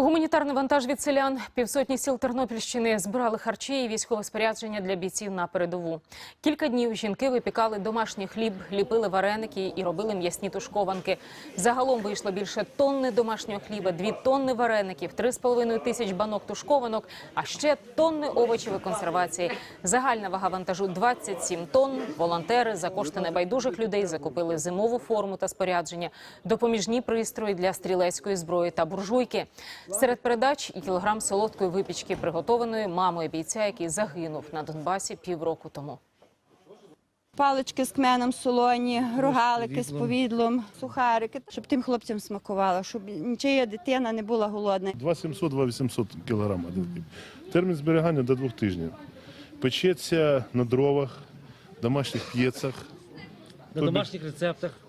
Гуманітарний вантаж від селян півсотні сіл Тернопільщини збирали харчі і військове спорядження для бійців на передову. Кілька днів жінки випікали домашній хліб, ліпили вареники і робили м'ясні тушкованки. Загалом вийшло більше тонни домашнього хліба, дві тонни вареників, три з половиною тисяч банок тушкованок, а ще тонни овочів і консервації. Загальна вага вантажу 27 тонн. Волонтери за кошти небайдужих людей закупили зимову форму та спорядження, допоміжні пристрої для стрілецької зброї та буржуйки. Серед передач і кілограм солодкої випічки, приготованої мамою бійця, який загинув на Донбасі півроку тому. Палички з кменом солоні, рогалики з повідлом, сухарики, щоб тим хлопцям смакувало, щоб нічия дитина не була голодна. 2700-2800 кг один хліб. Термін зберігання до двох тижнів. Печеться на дровах, домашніх п'єцах. На домашніх рецептах.